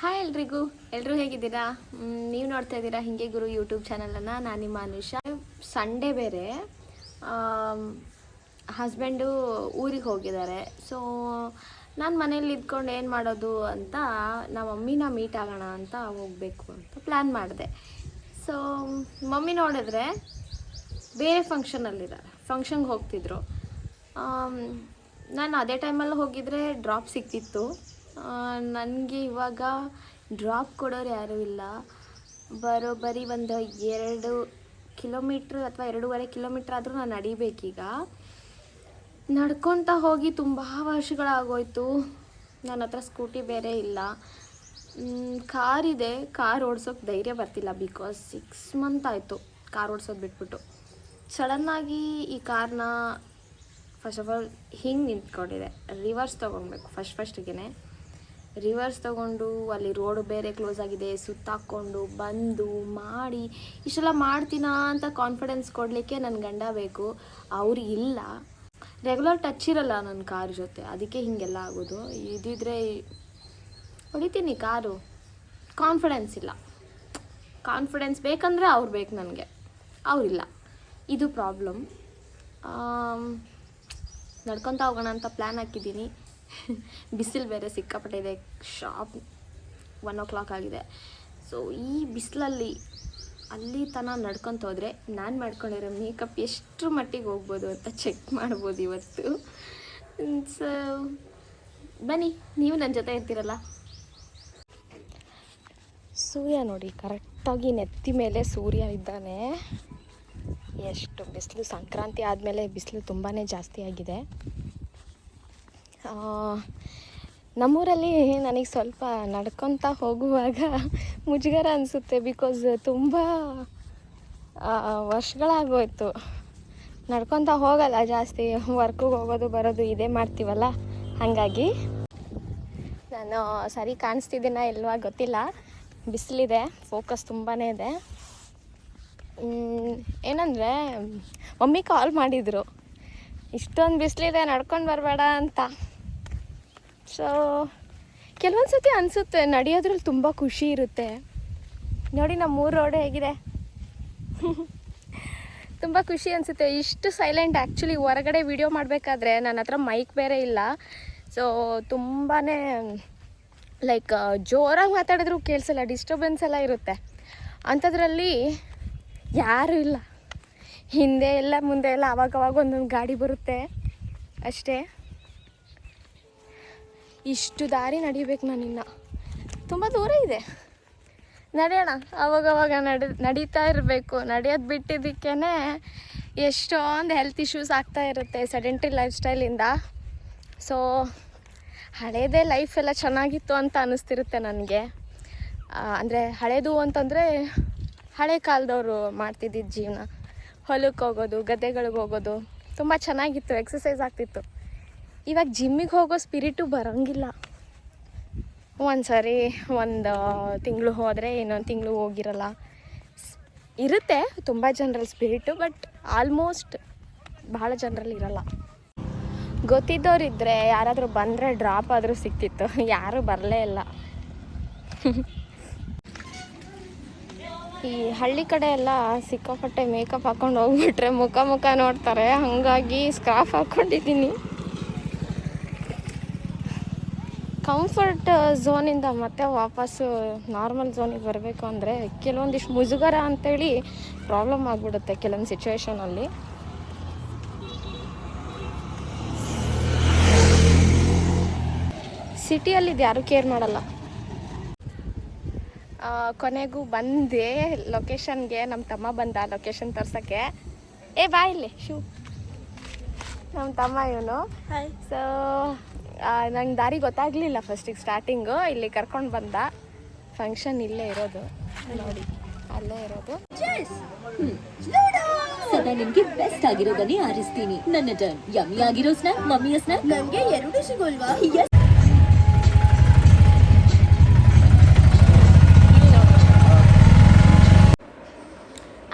Hi ಎಲ್ರಿಗೂ. ಎಲ್ಲರೂ ಹೇಗಿದ್ದೀರಾ? ನೀವು ನೋಡ್ತಾ ಇದ್ದೀರಾ ಹಿಂಗೆ ಗುರು ಯೂಟ್ಯೂಬ್ ಚಾನಲನ್ನು ನಾನು ನಿಮ್ಮ ಅನುಷ. ಸಂಡೇ ಬೇರೆ. ಹಸ್ಬೆಂಡು ಊರಿಗೆ ಹೋಗಿದ್ದಾರೆ. ಸೊ ನಾನು ಮನೇಲಿ ಇದ್ಕೊಂಡು ಏನು ಮಾಡೋದು ಅಂತ ನಮ್ಮ ಮಮ್ಮಿನ ಮೀಟ್ ಆಗೋಣ ಅಂತ ಹೋಗಬೇಕು ಅಂತ ಪ್ಲ್ಯಾನ್ ಮಾಡಿದೆ. ಸೊ ಮಮ್ಮಿ ನೋಡಿದ್ರೆ ಬೇರೆ ಫಂಕ್ಷನಲ್ಲಿದ್ದಾರೆ ಫಂಕ್ಷನ್ಗೆ ಹೋಗ್ತಿದ್ರು. ನಾನು ಅದೇ ಟೈಮಲ್ಲಿ ಹೋಗಿದ್ರೆ ಡ್ರಾಪ್ ಸಿಕ್ತಿತ್ತು. ನನಗೆ ಇವಾಗ ಡ್ರಾಪ್ ಕೊಡೋರು ಯಾರೂ ಇಲ್ಲ. ಬರೋಬ್ಬರಿ ಒಂದು ಎರಡು ಕಿಲೋಮೀಟ್ರ್ ಅಥವಾ ಎರಡೂವರೆ ಕಿಲೋಮೀಟ್ರ್ ಆದರೂ ನಾನು ನಡಿಬೇಕೀಗ. ನಡ್ಕೊತಾ ಹೋಗಿ ತುಂಬ ವರ್ಷಗಳಾಗೋಯ್ತು. ನನ್ನ ಹತ್ರ ಸ್ಕೂಟಿ ಬೇರೆ ಇಲ್ಲ. ಕಾರ್ ಇದೆ. ಕಾರ್ ಓಡಿಸೋಕೆ ಧೈರ್ಯ ಬರ್ತಿಲ್ಲ ಬಿಕಾಸ್ ಸಿಕ್ಸ್ ಮಂತ್ ಆಯಿತು ಕಾರ್ ಓಡಿಸೋದು ಬಿಟ್ಬಿಟ್ಟು. ಸಡನ್ನಾಗಿ ಈ ಕಾರ್ನ ಫಸ್ಟ್ ಆಫ್ ಆಲ್ ಹಿಂಗೆ ನಿಂತ್ಕೊಂಡಿದೆ. ರಿವರ್ಸ್ ತೊಗೊಳ್ಬೇಕು ಫಸ್ಟ್ ಫಸ್ಟಿಗೆ ರಿವರ್ಸ್ ತೊಗೊಂಡು, ಅಲ್ಲಿ ರೋಡ್ ಬೇರೆ ಕ್ಲೋಸ್ ಆಗಿದೆ ಸುತ್ತಾಕ್ಕೊಂಡು ಬಂದು, ಮಾಡಿ, ಇಷ್ಟೆಲ್ಲ ಮಾಡ್ತೀನಾ ಅಂತ ಕಾನ್ಫಿಡೆನ್ಸ್ ಕೊಡಲಿಕ್ಕೆ ನನ್ನ ಗಂಡ ಬೇಕು. ಅವ್ರು ಇಲ್ಲ. ರೆಗ್ಯುಲರ್ ಟಚ್ ಇರಲ್ಲ ನನ್ನ ಕಾರ್ ಜೊತೆ. ಅದಕ್ಕೆ ಹೀಗೆಲ್ಲ ಆಗೋದು. ಇದಿದ್ರೆ ಹೊಡಿತೀನಿ ಕಾರು. ಕಾನ್ಫಿಡೆನ್ಸ್ ಇಲ್ಲ. ಕಾನ್ಫಿಡೆನ್ಸ್ ಬೇಕಂದರೆ ಅವ್ರು ಬೇಕು ನನಗೆ. ಅವರಿಲ್ಲ ಇದು ಪ್ರಾಬ್ಲಮ್ ನಡ್ಕೊತ ಹೋಗೋಣ ಅಂತ ಪ್ಲ್ಯಾನ್ ಹಾಕಿದ್ದೀನಿ. ಬಿಸಿಲು ಬೇರೆ ಸಿಕ್ಕಾಪಟ್ಟೆ ಇದೆ. ಶಾಪ್ ಒನ್ ಓ ಕ್ಲಾಕ್ ಆಗಿದೆ. ಸೊ ಈ ಬಿಸಿಲಲ್ಲಿ ಅಲ್ಲಿ ತನ ನಡ್ಕೊತ ಹೋದರೆ ನಾನು ಮಾಡ್ಕೊಂಡಿರೋ ಮೇಕಪ್ ಎಷ್ಟು ಮಟ್ಟಿಗೆ ಹೋಗ್ಬೋದು ಅಂತ ಚೆಕ್ ಮಾಡ್ಬೋದು ಇವತ್ತು. ಸೊ ಬನ್ನಿ, ನೀವು ನನ್ನ ಜೊತೆ ಇರ್ತೀರಲ್ಲ? ಸೂರ್ಯ ನೋಡಿ ಕರೆಕ್ಟಾಗಿ ನೆತ್ತಿ ಮೇಲೆ ಸೂರ್ಯ ಇದ್ದಾನೆ. ಎಷ್ಟು ಬಿಸಿಲು, ಸಂಕ್ರಾಂತಿ ಆದಮೇಲೆ ಬಿಸಿಲು ತುಂಬಾ ಜಾಸ್ತಿ ಆಗಿದೆ. ನಮ್ಮೂರಲ್ಲಿ ನನಗೆ ಸ್ವಲ್ಪ ನಡ್ಕೊತ ಹೋಗುವಾಗ ಮುಜುಗರ ಅನಿಸುತ್ತೆ ಬಿಕಾಸ್ ತುಂಬ ವರ್ಷಗಳಾಗೋಯ್ತು. ನಡ್ಕೊತ ಹೋಗಲ್ಲ ಜಾಸ್ತಿ ವರ್ಕಿಗೆ ಹೋಗೋದು, ಬರೋದು, ಇದೇ ಮಾಡ್ತೀವಲ್ಲ? ಹಾಗಾಗಿ ನಾನು ಸರಿ ಕಾಣಿಸ್ತಿದ್ದೀನ ಇಲ್ವಾ ಗೊತ್ತಿಲ್ಲ. ಬಿಸಿಲಿದೆ ಫೋಕಸ್ ತುಂಬಾ ಇದೆ. ಏನಂದರೆ, ಮಮ್ಮಿ ಕಾಲ್ ಮಾಡಿದರು. ಇಷ್ಟೊಂದು ಬಿಸಿಲಿದೆ, ನಡ್ಕೊಂಡು ಬರಬೇಡ ಅಂತ. ಸೊ ಕೆಲವೊಂದು ಸತಿ ಅನಿಸುತ್ತೆ, ನಡೆಯೋದ್ರಲ್ಲಿ ತುಂಬ ಖುಷಿ ಇರುತ್ತೆ. ನೋಡಿ ನಮ್ಮ ಊರು ರೋಡ್ ಹೇಗಿದೆ. ತುಂಬ ಖುಷಿ ಅನಿಸುತ್ತೆ. ಇಷ್ಟು ಸೈಲೆಂಟ್ ಆ್ಯಕ್ಚುಲಿ ಹೊರಗಡೆ ವಿಡಿಯೋ ಮಾಡಬೇಕಾದ್ರೆ ನನ್ನ ಹತ್ರ ಮೈಕ್ ಬೇರೆ ಇಲ್ಲ. ಸೊ ತುಂಬಾ ಲೈಕ್ ಜೋರಾಗಿ ಮಾತಾಡಿದ್ರು ಕೇಳಿಸಲ್ಲ ಡಿಸ್ಟರ್ಬೆನ್ಸ್ ಎಲ್ಲ ಇರುತ್ತೆ. ಅಂಥದ್ರಲ್ಲಿ ಯಾರೂ ಇಲ್ಲ. ಹಿಂದೆ ಎಲ್ಲ, ಮುಂದೆ ಎಲ್ಲ, ಅವಾಗವಾಗ ಒಂದೊಂದು ಗಾಡಿ ಬರುತ್ತೆ. ಅಷ್ಟೇ. ಇಷ್ಟು ದಾರಿ ನಡಿಬೇಕು ನಾನಿನ್ನ ತುಂಬ ದೂರ ಇದೆ. ನಡೆಯೋಣ. ಅವಾಗವಾಗ ನಡೆ, ನಡೀತಾ ಇರಬೇಕು. ನಡೆಯೋದು ಬಿಟ್ಟಿದ್ದಕ್ಕೇ ಎಷ್ಟೊಂದು ಹೆಲ್ತ್ ಇಶ್ಯೂಸ್ ಆಗ್ತಾ ಇರುತ್ತೆ ಸೆಡೆಂಟ್ರಿ ಲೈಫ್ ಸ್ಟೈಲಿಂದ ಸೊ ಹಳೇದೇ ಲೈಫ್ ಎಲ್ಲ ಚೆನ್ನಾಗಿತ್ತು ಅಂತ ಅನ್ನಿಸ್ತಿರುತ್ತೆ ನನಗೆ. ಅಂದರೆ ಹಳೇದು ಅಂತಂದರೆ ಹಳೆ ಕಾಲದವರು ಮಾಡ್ತಿದ್ದಿದ್ದು ಜೀವನ. ಹೊಲಕ್ಕೆ ಹೋಗೋದು, ಗದ್ದೆಗಳಿಗೆ ಹೋಗೋದು ತುಂಬ ಚೆನ್ನಾಗಿತ್ತು ಎಕ್ಸಸೈಸ್ ಆಗ್ತಿತ್ತು. ಇವಾಗ ಜಿಮ್ಮಿಗೆ ಹೋಗೋ ಸ್ಪಿರಿಟು ಬರೋಂಗಿಲ್ಲ. ಒಂದು ಸರಿ ಒಂದು ತಿಂಗಳು ಹೋದರೆ ಇನ್ನೊಂದು ತಿಂಗಳು ಹೋಗಿರಲ್ಲ. ಇರುತ್ತೆ ತುಂಬ ಜನರಲ್ಲಿ ಸ್ಪಿರಿಟು, ಬಟ್ ಆಲ್ಮೋಸ್ಟ್ ಭಾಳ ಜನರಲ್ಲಿ ಇರಲ್ಲ. ಗೊತ್ತಿದ್ದವರಿದ್ದರೆ ಯಾರಾದರೂ ಬಂದರೆ ಡ್ರಾಪ್ ಆದರೂ ಸಿಕ್ತಿತ್ತು. ಯಾರೂ ಬರಲೇ ಇಲ್ಲ. ಈ ಹಳ್ಳಿ ಕಡೆ ಎಲ್ಲ ಸಿಕ್ಕಾಪಟ್ಟೆ ಮೇಕಪ್ ಹಾಕೊಂಡು ಹೋಗ್ಬಿಟ್ರೆ ಮುಖ ಮುಖ ನೋಡ್ತಾರೆ. ಹಾಗಾಗಿ ಸ್ಕ್ರಾಫ್ ಹಾಕ್ಕೊಂಡಿದ್ದೀನಿ ಕಂಫರ್ಟ್ ಝೋನಿಂದ ಮತ್ತೆ ವಾಪಸ್ಸು ನಾರ್ಮಲ್ ಝೋನಿಗೆ ಬರಬೇಕು ಅಂದರೆ ಕೆಲವೊಂದಿಷ್ಟು ಮುಜುಗರ ಅಂತೇಳಿ ಪ್ರಾಬ್ಲಮ್ ಆಗಿಬಿಡುತ್ತೆ ಕೆಲವೊಂದು ಸಿಚುವೇಶನಲ್ಲಿ ಸಿಟಿಯಲ್ಲಿ ಇದು ಯಾರೂ ಕೇರ್ ಮಾಡಲ್ಲ. ಕೊನೆಗೂ ಬಂದೆ ಲೊಕೇಶನ್ಗೆ ನಮ್ಮ ತಮ್ಮ ಬಂದ ಲೊಕೇಶನ್ ತರ್ಸಕ್ಕೆ. ಏ ಬಾ ಇಲ್ಲಿ ಶೂ. ನಮ್ಮ ತಮ್ಮ ಇವನು. ಸೊ ನಂಗೆ ದಾರಿ ಗೊತ್ತಾಗಲಿಲ್ಲ ಫಸ್ಟಿಗೆ ಸ್ಟಾರ್ಟಿಂಗು ಇಲ್ಲಿ ಕರ್ಕೊಂಡು ಬಂದ. ಫಂಕ್ಷನ್ ಇಲ್ಲೇ ಇರೋದು. ನೋಡಿ ಅಲ್ಲೇ ಇರೋದು. ಸದಾ ನಿಮ್ಗೆ ಬೆಸ್ಟ್ ಆಗಿರೋದನ್ನೇ ಆರಿಸ್ತೀನಿ. ನನ್ನ ಟರ್ನ್ ಯಮ್ಮಿ ಆಗಿರೋ ಸ್ನಾಕ್ ಮಮ್ಮಿಯ ಸ್ನಾಕ್ ನನ್ಗೆ ಎರಡು ಸಿಗೋಲ್ವಾ?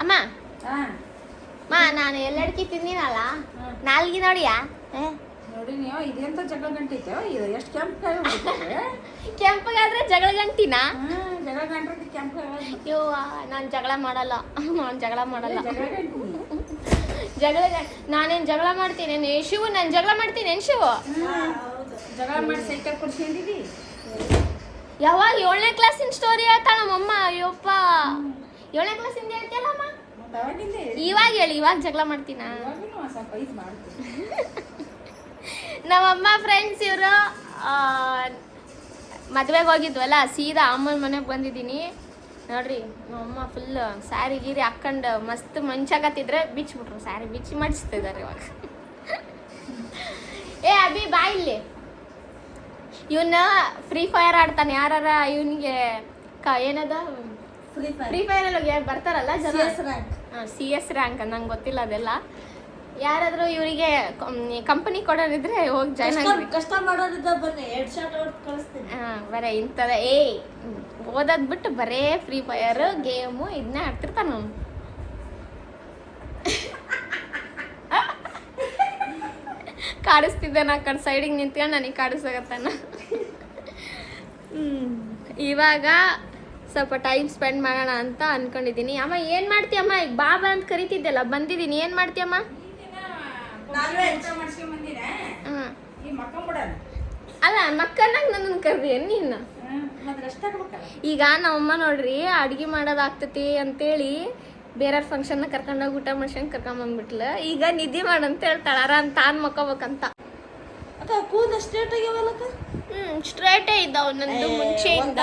ಅಮ್ಮ. ಮಾ ನಾನು ಎಲ್ಲಡ್ಕಿ ತಿಂದಿನಲ್ಲ? ನಾಲ್ಗಿ ನೋಡಿಯಾ? ನೋಡಿ ನೀ ಇದೆಂತ ಜಗಳ ಗಂಟೈತೆ ಇದು ಎಷ್ಟು ಕೆಂಪು ಕಾಯಿ ಕೆಂಪಗಾದ್ರೆ ಜಗಳ ಗಂಟಿನಾ ಜಗಳ ಗಂಟ್ರೆ ಕೆಂಪು ಅಯ್ಯೋ ನಾನು ಜಗಳ ಮಾಡಲ್ಲ. ನಾನು ಜಗಳ ಮಾಡಲ್ಲ. ಜಗಳ ನಾನೇನು ಜಗಳ ಮಾಡ್ತೀನಿ ಶಿವು ನಾನು ಜಗಳ ಮಾಡ್ತೀನಿ ಶಿವು? ಜಗಳ ಮಾಡಿ ಸೈಕಲ್ ಕೊಡ್ಸ್ಕೊಂಡಿದ್ದಿ ಯಾವಾಗ ಏಳನೇ ಕ್ಲಾಸಿನ ಸ್ಟೋರಿ ಹೇಳ್ತಾಳ ನಮ್ಮಮ್ಮ ಅಯ್ಯಪ್ಪ. ಏಳನೇ ಕ್ಲಾಸಿಂದ ಹೇಳ್ತಿಯಲ್ಲಮ್ಮ ಇವಾಗ ಹೇಳಿ ಇವಾಗ ಜಗಳ ಮಾಡ್ತೀನ. ನಮ್ಮಮ್ಮ ಫ್ರೆಂಡ್ಸ್ ಇವರು ಮದ್ವೆಗೆ ಹೋಗಿದ್ವಲ್ಲ ಸೀದಾ ಅಮ್ಮನ ಮನೆಗೆ ಬಂದಿದ್ದೀನಿ. ನೋಡ್ರಿ ನಮ್ಮಮ್ಮ ಫುಲ್ ಸ್ಯಾರಿ ಗೀರಿ ಹಾಕೊಂಡು ಮಸ್ತ್ ಮಂಚಾಕತ್ತಿದ್ರೆ ಬಿಚ್ಬಿಟ್ರು ಸ್ಯಾರಿ ಬಿಚ್ಚಿ ಮಡಿಸ್ತಿದ್ದಾರೆ ಇವಾಗ. ಏ ಅಭಿ ಬಾ ಇಲ್ಲಿ. ಇವನ್ನ ಫ್ರೀ ಫೈರ್ ಆಡ್ತಾನೆ ಯಾರ ಇವನಿಗೆ ಕ ಏನದ? ಫ್ರೀ ಫ್ರೀ ಫೈರ್ ಬರ್ತಾರಲ್ಲ ಜನ? ಸಿ ಎಸ್ ರ್ಯಾಂಕ್ ನಂಗೆ ಗೊತ್ತಿಲ್ಲ ಅದೆಲ್ಲ. ಯಾರಾದರೂ ಇವರಿಗೆ ಕಂಪನಿ ಕೊಡೋರಿದ್ರೆ ಹೋಗಿ ಜಾಯ್ನ್ ಆಗಿ ಕಷ್ಟ ಮಾಡೋರಿದ್ದ ಬನ್ನಿ ಎರಡು ಶಾಟ್ ಔಟ್ ಕಳಿಸ್ತೀನಿ. ಹಾಂ ಬರೇ ಇಂಥದ ಏ ಓದೋದ್ ಬಿಟ್ಟು ಬರೇ ಫ್ರೀ ಫೈರ್ ಗೇಮು ಇದನ್ನ ಆಡ್ತಿರ್ತಾನ ಕಾಡಿಸ್ತಿದ್ದೆ ನಾ ಕಡೆ ಸೈಡಿಗೆ ನಿಂತ್ಕೊಂಡು ನನಗೆ ಕಾಡಿಸಾಗತ್ತಾನ ಹ್ಮ್. ಇವಾಗ ಸ್ವಲ್ಪ ಟೈಮ್ ಸ್ಪೆಂಡ್ ಮಾಡೋಣ ಅಂತ ಅನ್ಕೊಂಡಿದ್ದೀನಿ ಅಮ್ಮ ಏನು ಮಾಡ್ತೀಯಮ್ಮ? ಈಗ ಬಾಬಾ ಅಂತ ಕರಿತಿದ್ದೆಲ್ಲ ಬಂದಿದ್ದೀನಿ ಏನು ಮಾಡ್ತೀಯಮ್ಮ ನಾನು ಊಟ ಮಾಡ್ಸ್ಕೊಂಡ್ ಬಂದಿನ ಹಾಂ ಈ ಮಕ್ಕಂಬಿಡೋಣ ಅಲ್ಲ ಮಕ್ಕನಾಗ ನನ್ನ ಕರ್ದಿ ನೀನು? ಈಗ ನಮ್ಮಮ್ಮ ನೋಡ್ರಿ ಅಡ್ಗೆ ಮಾಡೋದಾಗ್ತತಿ ಅಂತೇಳಿ ಬೇರೆಯವ್ರ ಫಂಕ್ಷನ್ನ ಕರ್ಕೊಂಡೋಗಿ ಊಟ ಮಾಡ್ಸಂಗ್ ಕರ್ಕೊಂಬಂದ್ಬಿಟ್ಲ ಈಗ ನಿದ್ದೆ ಮಾಡಂತ ಹೇಳ್ತಾಳಾರ ಅಂತ ತಾನ್ ಮಕ್ಕೋಬೇಕಂತ. ಅಕ್ಕ ಕೂದ ಸ್ಟ್ರೇಟ್ ಆಗ್ಯಾವಲ್ಲಕ್ಕ ಹ್ಮ್ ಸ್ಟ್ರೈಟೇ ಇದ್ದಾವ ನಂದು ಮುಂಚೆಯಿಂದ.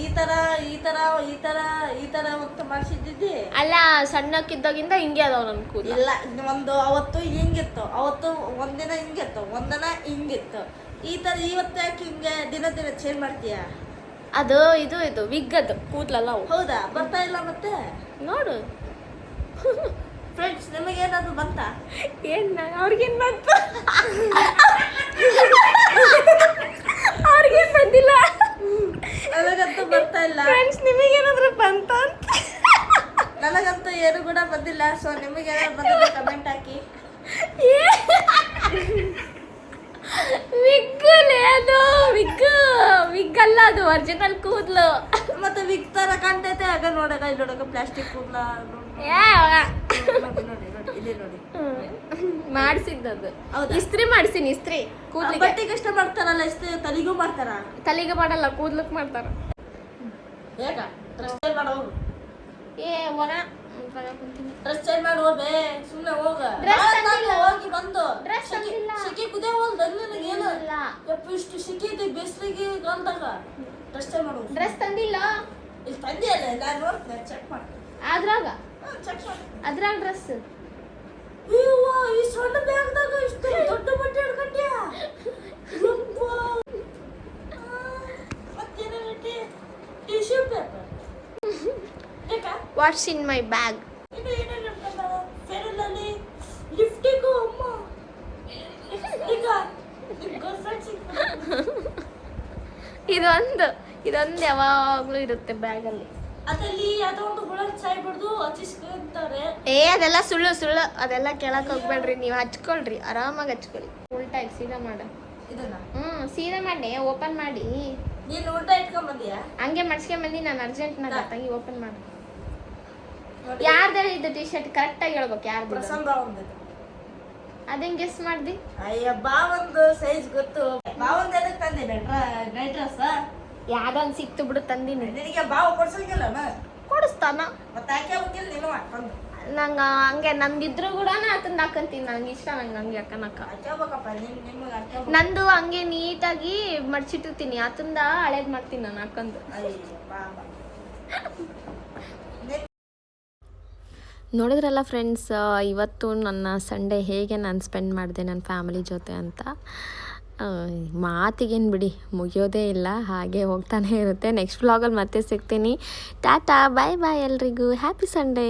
ಈ ತರ ಈ ತರ ಈ ತರ ಈ ತರ ಅವತ್ತು ಮಾಡಿಸಿದ್ದಿದ್ದಿ? ಅಲ್ಲ ಸಣ್ಣಕ್ಕಿದ್ದಾಗಿಂದ ಹಿಂಗೆ ಅದಾವ ನನ್ ಕೂದಲು. ಇಲ್ಲ ಒಂದು ಅವತ್ತು ಹಿಂಗಿತ್ತು ಅವತ್ತು ಒಂದಿನ ಹಿಂಗಿತ್ತು ಒಂದಿನ ಹಿಂಗಿತ್ತು. ಈ ತರ ಇವತ್ತು ಯಾಕೆ ಹಿಂಗೆ ದಿನ ದಿನ ಚೇಂಜ್ ಮಾಡ್ತೀಯ? ಅದು ಇದು ಇದು ವಿಗ್ ಅದು ಕೂದ್ಲಲ್ಲ ಹೌದಾ? ಬರ್ತಾ ಇಲ್ಲ ಮತ್ತೆ? ನೋಡು. ಫ್ರೆಂಡ್ಸ್ ನಿಮಗೇನಾದ್ರು ಬಂತಾ? ಏನ್ ಅವ್ರಿಗೇನ್ ಬಂತು ಅವ್ರಿಗೇನ್ ಬಂದಿಲ್ಲ ನನಗಂತೂ ಬರ್ತಾ ಇಲ್ಲ ಫ್ರೆಂಡ್ಸ್ ನಿಮಗೇನಾದ್ರೂ ಬಂತ ಅಂತ ನನಗಂತೂ ಏನು ಕೂಡ ನಿಮಗೇನಾದ್ರು ಕಮೆಂಟ್ ಹಾಕಿ. ವಿಗ್ಗಲೇ ಅದು ವಿಗ್ ವಿಗ್ ಅಲ್ಲ ಅದು ಒರಿಜಿನಲ್ ಕೂದ್ಲು. ಮತ್ತೆ ವಿಗ್ ತರ ಕಾಣ್ತೈತೆ ಆಗ ನೋಡಕ ಇಲ್ಲಿ ನೋಡಕ ಪ್ಲಾಸ್ಟಿಕ್ ಕೂದ್ಲ ಮಾಡ್ಸಿದ್ದದು ಇಸ್ತ್ರಿ ಮಾಡ್ಸಿನಿ ಇಸ್ತ್ರಿ. ಕೂದ್ಲಿಗೆ. ಬಟ್ಟೆಗೆ ಇಷ್ಟ ಮಾಡ್ತಾರಲ್ಲ ಇಸ್ತ್ರಿ ತಲೆಗೂ ಮಾಡ್ತಾರ? ತಲೆಗೆ ಮಾಡಲ್ಲ ಕೂದ್ಲಕ್ ಮಾಡ್ತಾರ. ಹೇಗ ಮಾಡೋರು ಏ ಕುಂತೀನಿ ಡ್ರೆಸ್ ಚೇಂಜ್ ಮಾಡಿ ಹೋಗ್ಬೇ ಸುಮ್ಮನೆ ಹೋಗ. ಹೋಗಿ ಬಂದು. ಶೆಕೆ ಕುದೇ ಹೋಲ್ದು ನನಗೇನು ಇಲ್ಲ. ಯಪ್ಪ ಇಷ್ಟು ಇದೆ ಬಿಸಿಲಿಗೆ ಗಂದಾಗ ಡ್ರೆಸ್ ಚೇಂಜ್ ಮಾಡು. ಡ್ರೆಸ್ ತಂದಿಲ್ಲ. ಇಲ್ಲಿ ತಂದಿಲ್ಲ ನಾನು ನೋಡ್ತೀನಿ ಚೆಕ್ ಮಾಡಿ. ಅದ್ರಾಗ? ಚೆಕ್ ಮಾಡಿ. ಅದ್ರಾಗ ಡ್ರೆಸ್ ಅಯ್ಯವ್ವ, ಈ ಸಣ್ಣ ಬ್ಯಾಗ್ದಾಗ ಇಷ್ಟು ದೊಡ್ಡ ಬಟ್ಟೆ ಹಿಡ್ಕೊಂಡ್ಯಾ ವಾಟ್ಸ್ ಇನ್ ಮೈ ಬ್ಯಾಗ್ ಇದೊಂದು ಇದೊಂದು ಯಾವಾಗ್ಲೂ ಇರುತ್ತೆ ಬ್ಯಾಗಲ್ಲಿ ಏ ಅದೆಲ್ಲ ಸುಳ್ಳು ಸುಳ್ಳು. ಅದೆಲ್ಲ ಕೇಳಕ್ ಹೋಗ್ಬೇಡ್ರಿ. ನೀವು ಹಚ್ಕೊಳ್ರಿ. ಆರಾಮಾಗಿ ಹಚ್ಕೊಳ್ಳಿ. ಉಲ್ಟಾ ಈಗ ಸೀದಾ ಮಾಡು. ಹ್ಮ್ ಸೀದಾ ಮಾಡಿ ಓಪನ್ ಮಾಡಿ. ನೀನು ಊಟ ಇಟ್ಕೊಂಡ್ ಬಂದಿಯಾ ಹಂಗೆ ಮಡ್ಸ್ಕೊಂಡ್ ಬಂದಿ ನಾನು ಅರ್ಜೆಂಟ್ ತಂಗಿ ಓಪನ್ ಮಾಡು. ಯಾರ್ದು ಇದು ಟಿ ಶರ್ಟ್ ಕರೆಕ್ಟಾಗಿ ಹೇಳ್ಬೇಕು ಯಾರ್ದು ಪ್ರಸಂಗ ಒಂದಿದೆ. ಅದೇನ್ ಗೆಸ್ ಮಾಡ್ದಿ? ಅಯ್ಯ ಬಾವಂದು ಸೈಜ್ ಗೊತ್ತು. ಬಾವೊಂದು ಅದಕ್ಕೆ ತಂದೆ? ನೈಟ್ ಡ್ರೆಸ್ ಯಾವ್ದೊಂದು ಸಿಕ್ತು ಬಿಡು ತಂದಿನಿ. ನಿನಗೆ ಬಾವ ಕೊಡ್ಸಂಗಿಲ್ಲ ಕೊಡಿಸ್ತಾನ. ಮತ್ತೆ ಹಾಕಿ ಹೋಗಿಲ್ಲ ನೀನು ಹಾಕೊಂಡು ನಂಗೆ ಹಂಗೆ ನಮ್ದಿದ್ರು ಕೂಡ ಅದನ್ನ ಹಾಕಂತೀನಿ ನಂಗೆ ಇಷ್ಟ ನಂಗೆ ಹಂಗೆ ಹಾಕನಕ ಹಾಕ್ಕೋಬೇಕಪ್ಪ ನಿಮ್ ನಿಮ್ಗೆ ಹಾಕ್ಕೋಬೇಕು ನಂದು ಹಂಗೆ ನೀಟಾಗಿ ಮಡ್ಚಿಟ್ಟಿರ್ತೀನಿ ಆತಂದ ಹಳೇದ್ ಮಾಡ್ತೀನಿ ನಾನು ಹಾಕೊಂಡು. ನೋಡಿದ್ರಲ್ಲ ಫ್ರೆಂಡ್ಸ್ ಇವತ್ತು ನನ್ನ ಸಂಡೇ ಹೇಗೆ ನಾನು ಸ್ಪೆಂಡ್ ಮಾಡಿದೆ ನನ್ನ ಫ್ಯಾಮಿಲಿ ಜೊತೆ ಅಂತ? ಮಾತಿಗೇನು ಬಿಡಿ, ಮುಗಿಯೋದೇ ಇಲ್ಲ, ಹಾಗೆ ಹೋಗ್ತಾನೆ ಇರುತ್ತೆ. ನೆಕ್ಸ್ಟ್ ವ್ಲಾಗಲ್ಲಿ ಮತ್ತೆ ಸಿಗ್ತೀನಿ. ಟಾಟಾ ಬಾಯ್ ಬಾಯ್ ಎಲ್ರಿಗೂ. Happy Sunday